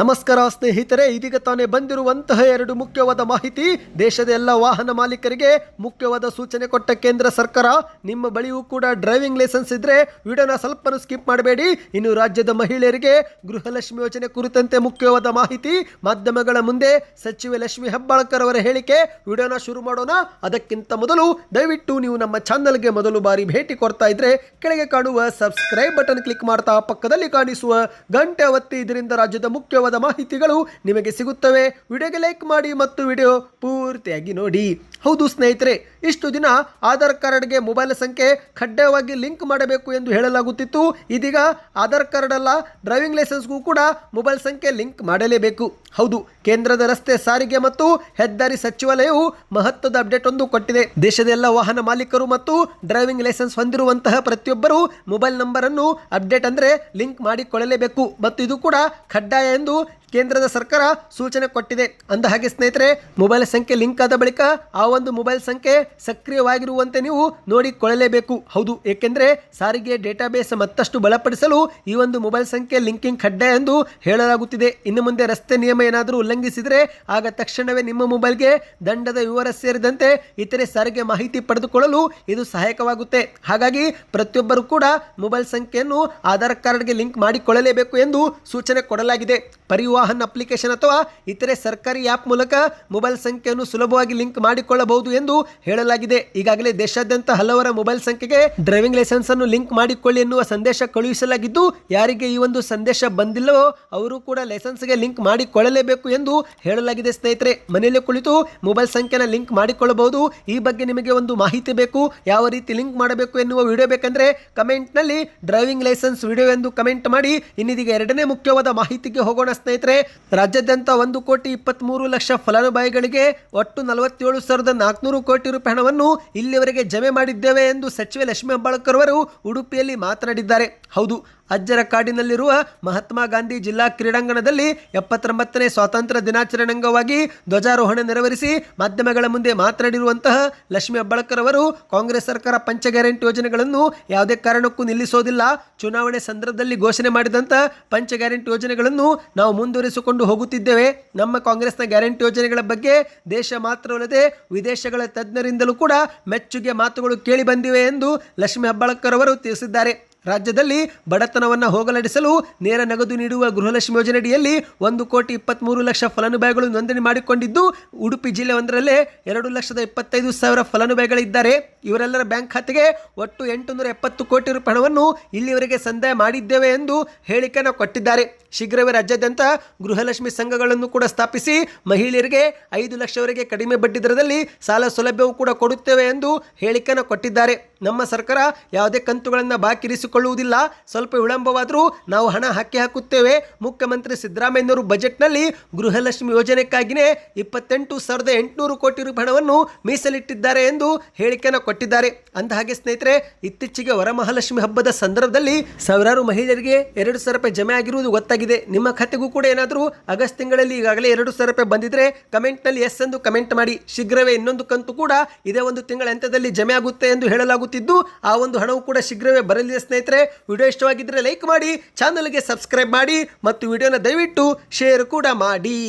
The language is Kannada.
ನಮಸ್ಕಾರ ಸ್ನೇಹಿತರೆ, ಇದೀಗ ತಾನೇ ಬಂದಿರುವಂತಹ ಎರಡು ಮುಖ್ಯವಾದ ಮಾಹಿತಿ. ದೇಶದ ಎಲ್ಲ ವಾಹನ ಮಾಲೀಕರಿಗೆ ಮುಖ್ಯವಾದ ಸೂಚನೆ ಕೊಟ್ಟ ಕೇಂದ್ರ ಸರ್ಕಾರ. ನಿಮ್ಮ ಬಳಿಯೂ ಕೂಡ ಡ್ರೈವಿಂಗ್ ಲೈಸೆನ್ಸ್ ಇದ್ರೆ ವಿಡಿಯೋನ ಸ್ವಲ್ಪನೂ ಸ್ಕಿಪ್ ಮಾಡಬೇಡಿ. ಇನ್ನು ರಾಜ್ಯದ ಮಹಿಳೆಯರಿಗೆ ಗೃಹಲಕ್ಷ್ಮಿ ಯೋಜನೆ ಕುರಿತಂತೆ ಮುಖ್ಯವಾದ ಮಾಹಿತಿ. ಮಾಧ್ಯಮಗಳ ಮುಂದೆ ಸಚಿವೆ ಲಕ್ಷ್ಮಿ ಹೆಬ್ಬಾಳ್ಕರ್ ಅವರ ಹೇಳಿಕೆ ವಿಡಿಯೋನ ಶುರು ಮಾಡೋಣ. ಅದಕ್ಕಿಂತ ಮೊದಲು ದಯವಿಟ್ಟು ನೀವು ನಮ್ಮ ಚಾನಲ್ಗೆ ಮೊದಲು ಬಾರಿ ಭೇಟಿ ಕೊಡ್ತಾ ಇದ್ರೆ ಕೆಳಗೆ ಕಾಣುವ ಸಬ್ಸ್ಕ್ರೈಬ್ ಬಟನ್ ಕ್ಲಿಕ್ ಮಾಡ್ತಾ ಪಕ್ಕದಲ್ಲಿ ಕಾಣಿಸುವ ಗಂಟೆ ಒತ್ತಿ ಇದರಿಂದ ರಾಜ್ಯದ ಮುಖ್ಯವಾದ ಮಾಹಿತಿಗಳು ನಿಮಗೆ ಸಿಗುತ್ತವೆ. ವಿಡಿಯೋಗೆ ಲೈಕ್ ಮಾಡಿ ಮತ್ತು ವಿಡಿಯೋ ಪೂರ್ತಿಯಾಗಿ ನೋಡಿ. ಹೌದು ಸ್ನೇಹಿತರೆ, ಇಷ್ಟು ದಿನ ಆಧಾರ್ ಕಾರ್ಡ್ಗೆ ಮೊಬೈಲ್ ಸಂಖ್ಯೆ ಕಡ್ಡಾಯವಾಗಿ ಲಿಂಕ್ ಮಾಡಬೇಕು ಎಂದು ಹೇಳಲಾಗುತ್ತಿತ್ತು. ಇದೀಗ ಆಧಾರ್ ಕಾರ್ಡ್ ಅಲ್ಲ, ಡ್ರೈವಿಂಗ್ ಲೈಸೆನ್ಸ್ಗೂ ಕೂಡ ಮೊಬೈಲ್ ಸಂಖ್ಯೆ ಲಿಂಕ್ ಮಾಡಲೇಬೇಕು. ಹೌದು ಕೇಂದ್ರದ ರಸ್ತೆ ಸಾರಿಗೆ ಮತ್ತು ಹೆದ್ದಾರಿ ಸಚಿವಾಲಯವು ಮಹತ್ವದ ಅಪ್ಡೇಟ್ ಒಂದು ಕೊಟ್ಟಿದೆ. ದೇಶದ ಎಲ್ಲ ವಾಹನ ಮಾಲೀಕರು ಮತ್ತು ಡ್ರೈವಿಂಗ್ ಲೈಸೆನ್ಸ್ ಹೊಂದಿರುವಂತಹ ಪ್ರತಿಯೊಬ್ಬರು ಮೊಬೈಲ್ ನಂಬರ್ ಅನ್ನು ಅಪ್ಡೇಟ್ ಅಂದ್ರೆ ಲಿಂಕ್ ಮಾಡಿಕೊಳ್ಳಲೇಬೇಕು. ಮತ್ತು ಇದು ಕೂಡ ಕಡ್ಡಾಯ ಎಂದು ಕೇಂದ್ರದ ಸರ್ಕಾರ ಸೂಚನೆ ಕೊಟ್ಟಿದೆ. ಅಂದ ಹಾಗೆ ಸ್ನೇಹಿತರೆ, ಮೊಬೈಲ್ ಸಂಖ್ಯೆ ಲಿಂಕ್ ಆದ ಬಳಿಕ ಆ ಒಂದು ಮೊಬೈಲ್ ಸಂಖ್ಯೆ ಸಕ್ರಿಯವಾಗಿರುವಂತೆ ನೀವು ನೋಡಿಕೊಳ್ಳಲೇಬೇಕು. ಹೌದು, ಏಕೆಂದರೆ ಸಾರಿಗೆ ಡೇಟಾಬೇಸ್ ಮತ್ತಷ್ಟು ಬಲಪಡಿಸಲು ಈ ಒಂದು ಮೊಬೈಲ್ ಸಂಖ್ಯೆ ಲಿಂಕಿಂಗ್ ಕಡ್ಡಾಯ ಎಂದು ಹೇಳಲಾಗುತ್ತಿದೆ. ಇನ್ನು ಮುಂದೆ ರಸ್ತೆ ನಿಯಮ ಏನಾದರೂ ಉಲ್ಲಂಘಿಸಿದರೆ ಆಗ ತಕ್ಷಣವೇ ನಿಮ್ಮ ಮೊಬೈಲ್ಗೆ ದಂಡದ ವಿವರ ಸೇರಿದಂತೆ ಇತರೆ ಸಾರಿಗೆ ಮಾಹಿತಿ ಪಡೆದುಕೊಳ್ಳಲು ಇದು ಸಹಾಯಕವಾಗುತ್ತೆ. ಹಾಗಾಗಿ ಪ್ರತಿಯೊಬ್ಬರು ಕೂಡ ಮೊಬೈಲ್ ಸಂಖ್ಯೆಯನ್ನು ಆಧಾರ್ ಕಾರ್ಡ್ಗೆ ಲಿಂಕ್ ಮಾಡಿಕೊಳ್ಳಲೇಬೇಕು ಎಂದು ಸೂಚನೆ ಕೊಡಲಾಗಿದೆ. ಪರಿವಾಹನ್ ಅಪ್ಲಿಕೇಶನ್ ಅಥವಾ ಇತರೆ ಸರ್ಕಾರಿ ಆ್ಯಪ್ ಮೂಲಕ ಮೊಬೈಲ್ ಸಂಖ್ಯೆಯನ್ನು ಸುಲಭವಾಗಿ ಲಿಂಕ್ ಮಾಡಿಕೊಳ್ಳಬಹುದು ಎಂದು ಹೇಳಲಾಗಿದೆ. ಈಗಾಗಲೇ ದೇಶಾದ್ಯಂತ ಹಲವರ ಮೊಬೈಲ್ ಸಂಖ್ಯೆಗೆ ಡ್ರೈವಿಂಗ್ ಲೈಸೆನ್ಸ್ ಅನ್ನು ಲಿಂಕ್ ಮಾಡಿಕೊಳ್ಳಿ ಎನ್ನುವ ಸಂದೇಶ ಕಳುಹಿಸಲಾಗಿದ್ದು, ಯಾರಿಗೆ ಈ ಒಂದು ಸಂದೇಶ ಬಂದಿಲ್ಲವೋ ಅವರು ಕೂಡ ಲೈಸೆನ್ಸ್ಗೆ ಲಿಂಕ್ ಮಾಡಿಕೊಳ್ಳಲೇಬೇಕು ಎಂದು ಹೇಳಲಾಗಿದೆ ಸ್ನೇಹಿತರೆ. ಮನೆಯಲ್ಲೇ ಕುಳಿತು ಮೊಬೈಲ್ ಸಂಖ್ಯೆನ ಲಿಂಕ್ ಮಾಡಿಕೊಳ್ಳಬಹುದು. ಈ ಬಗ್ಗೆ ನಿಮಗೆ ಒಂದು ಮಾಹಿತಿ ಬೇಕು. ಯಾವ ರೀತಿ ಲಿಂಕ್ ಮಾಡಬೇಕು ಎನ್ನುವ ವಿಡಿಯೋ ಬೇಕಂದ್ರೆ ಕಮೆಂಟ್ನಲ್ಲಿ ಡ್ರೈವಿಂಗ್ ಲೈಸೆನ್ಸ್ ವಿಡಿಯೋ ಎಂದು ಕಮೆಂಟ್ ಮಾಡಿ. ಇನ್ನಿದೀಗ ಎರಡನೇ ಮುಖ್ಯವಾದ ಮಾಹಿತಿಗೆ ಹೋಗೋಣ ಸ್ನೇಹಿತರೆ. ರಾಜ್ಯಾದ್ಯಂತ ಒಂದು ಕೋಟಿ ಇಪ್ಪತ್ಮೂರು ಲಕ್ಷ ಫಲಾನುಭವಿಗಳಿಗೆ ಒಟ್ಟು ನಲವತ್ತೇಳು ಸಾವಿರದ ನಾಲ್ಕುನೂರು ಕೋಟಿ ರೂಪಾಯಿ ಹಣವನ್ನು ಇಲ್ಲಿವರೆಗೆ ಜಮೆ ಮಾಡಿದ್ದೇವೆ ಎಂದು ಸಚಿವೆ ಲಕ್ಷ್ಮೀ ಹೆಬ್ಬಾಳ್ಕರ್ ಅವರು ಉಡುಪಿಯಲ್ಲಿ ಮಾತನಾಡಿದ್ದಾರೆ. ಹೌದು ಅಜ್ಜರ ಕಾಡಿನಲ್ಲಿರುವ ಮಹಾತ್ಮ ಗಾಂಧಿ ಜಿಲ್ಲಾ ಕ್ರೀಡಾಂಗಣದಲ್ಲಿ ಎಪ್ಪತ್ತೊಂಬತ್ತನೇ ಸ್ವಾತಂತ್ರ್ಯ ದಿನಾಚರಣೆ ಅಂಗವಾಗಿ ಧ್ವಜಾರೋಹಣ ನೆರವೇರಿಸಿ ಮಾಧ್ಯಮಗಳ ಮುಂದೆ ಮಾತನಾಡಿರುವಂತಹ ಲಕ್ಷ್ಮಿ ಅಬ್ಬಳಕರ್ ಅವರು, ಕಾಂಗ್ರೆಸ್ ಸರ್ಕಾರ ಪಂಚ ಗ್ಯಾರಂಟಿ ಯೋಜನೆಗಳನ್ನು ಯಾವುದೇ ಕಾರಣಕ್ಕೂ ನಿಲ್ಲಿಸೋದಿಲ್ಲ. ಚುನಾವಣೆ ಸಂದರ್ಭದಲ್ಲಿ ಘೋಷಣೆ ಮಾಡಿದಂಥ ಪಂಚ ಗ್ಯಾರಂಟಿ ಯೋಜನೆಗಳನ್ನು ನಾವು ಮುಂದುವರಿಸಿಕೊಂಡು ಹೋಗುತ್ತಿದ್ದೇವೆ. ನಮ್ಮ ಕಾಂಗ್ರೆಸ್ನ ಗ್ಯಾರಂಟಿ ಯೋಜನೆಗಳ ಬಗ್ಗೆ ದೇಶ ಮಾತ್ರವಲ್ಲದೆ ವಿದೇಶಗಳ ತಜ್ಞರಿಂದಲೂ ಕೂಡ ಮೆಚ್ಚುಗೆ ಮಾತುಗಳು ಕೇಳಿ ಬಂದಿವೆ ಎಂದು ಲಕ್ಷ್ಮಿ ಅಬ್ಬಳಕರ್ ಅವರು ತಿಳಿಸಿದ್ದಾರೆ. ರಾಜ್ಯದಲ್ಲಿ ಬಡತನವನ್ನು ಹೋಗಲಾಡಿಸಲು ನೇರ ನಗದು ನೀಡುವ ಗೃಹಲಕ್ಷ್ಮಿ ಯೋಜನೆಯಡಿಯಲ್ಲಿ ಒಂದು ಕೋಟಿ ಇಪ್ಪತ್ತ್ಮೂರು ಲಕ್ಷ ಫಲಾನುಭವಿಗಳು ನೋಂದಣಿ ಮಾಡಿಕೊಂಡಿದ್ದು, ಉಡುಪಿ ಜಿಲ್ಲೆ ಒಂದರಲ್ಲೇ ಎರಡು ಲಕ್ಷದ ಇಪ್ಪತ್ತೈದು ಸಾವಿರ ಫಲಾನುಭವಿಗಳಿದ್ದಾರೆ. ಇವರೆಲ್ಲರ ಬ್ಯಾಂಕ್ ಖಾತೆಗೆ ಒಟ್ಟು ಎಂಟುನೂರ ಎಪ್ಪತ್ತು ಕೋಟಿ ರೂಪಾಯಿ ಹಣವನ್ನು ಇಲ್ಲಿವರೆಗೆ ಸಂದಾಯ ಮಾಡಿದ್ದೇವೆ ಎಂದು ಹೇಳಿಕೆಯನ್ನು ಕೊಟ್ಟಿದ್ದಾರೆ. ಶೀಘ್ರವೇ ರಾಜ್ಯಾದ್ಯಂತ ಗೃಹಲಕ್ಷ್ಮಿ ಸಂಘಗಳನ್ನು ಕೂಡ ಸ್ಥಾಪಿಸಿ ಮಹಿಳೆಯರಿಗೆ ಐದು ಲಕ್ಷವರೆಗೆ ಕಡಿಮೆ ಬಡ್ಡಿ ದರದಲ್ಲಿ ಸಾಲ ಸೌಲಭ್ಯವೂ ಕೂಡ ಕೊಡುತ್ತೇವೆ ಎಂದು ಹೇಳಿಕೆಯನ್ನು ಕೊಟ್ಟಿದ್ದಾರೆ. ನಮ್ಮ ಸರ್ಕಾರ ಯಾವುದೇ ಕಂತುಗಳನ್ನು ಬಾಕಿ ಇರಿಸಿಕೊಳ್ಳುವುದಿಲ್ಲ ಸ್ವಲ್ಪ ವಿಳಂಬವಾದರೂ ನಾವು ಹಣ ಹಾಕಿ ಹಾಕುತ್ತೇವೆ. ಮುಖ್ಯಮಂತ್ರಿ ಸಿದ್ದರಾಮಯ್ಯನವರು ಬಜೆಟ್ನಲ್ಲಿ ಗೃಹಲಕ್ಷ್ಮಿ ಯೋಜನೆಗಾಗಿಯೇ ಇಪ್ಪತ್ತೆಂಟು ಸಾವಿರದ ಎಂಟುನೂರು ಕೋಟಿ ರೂಪಾಯಿ ಹಣವನ್ನು ಮೀಸಲಿಟ್ಟಿದ್ದಾರೆ ಎಂದು ಹೇಳಿಕೆಯನ್ನು ಕೊಟ್ಟಿದ್ದಾರೆ ಅಂದ ಹಾಗೆ ಸ್ನೇಹಿತರೆ, ಇತ್ತೀಚೆಗೆ ವರಮಹಾಲಕ್ಷ್ಮಿ ಹಬ್ಬದ ಸಂದರ್ಭದಲ್ಲಿ ಸಾವಿರಾರು ಮಹಿಳೆಯರಿಗೆ ಎರಡು ಸಾವಿರ ರೂಪಾಯಿ ಜಮೆ ಆಗಿರುವುದು ಗೊತ್ತಾಗಿದೆ. ನಿಮ್ಮ ಖಾತೆಗೂ ಕೂಡ ಏನಾದರೂ ಆಗಸ್ಟ್ ತಿಂಗಳಲ್ಲಿ ಈಗಾಗಲೇ ಎರಡು ಸಾವಿರ ರೂಪಾಯಿ ಬಂದಿದ್ರೆ ಕಮೆಂಟ್ನಲ್ಲಿ ಎಸ್ ಎಂದು ಕಮೆಂಟ್ ಮಾಡಿ. ಶೀಘ್ರವೇ ಇನ್ನೊಂದು ಕಂತು ಕೂಡ ಇದೇ ಒಂದು ತಿಂಗಳ ಅಂತ್ಯದಲ್ಲಿ ಜಮೆ ಆಗುತ್ತೆ ಎಂದು ಹೇಳಲಾಗುತ್ತಿದ್ದು, ಆ ಒಂದು ಹಣವು ಕೂಡ ಶೀಘ್ರವೇ ಬರಲಿದೆ ಸ್ನೇಹಿತರೆ. ವಿಡಿಯೋ ಇಷ್ಟವಾಗಿದ್ದರೆ ಲೈಕ್ ಮಾಡಿ, ಚಾನಲ್ಗೆ ಸಬ್ಸ್ಕ್ರೈಬ್ ಮಾಡಿ ಮತ್ತು ವಿಡಿಯೋನ ದಯವಿಟ್ಟು ಶೇರ್ ಕೂಡ ಮಾಡಿ.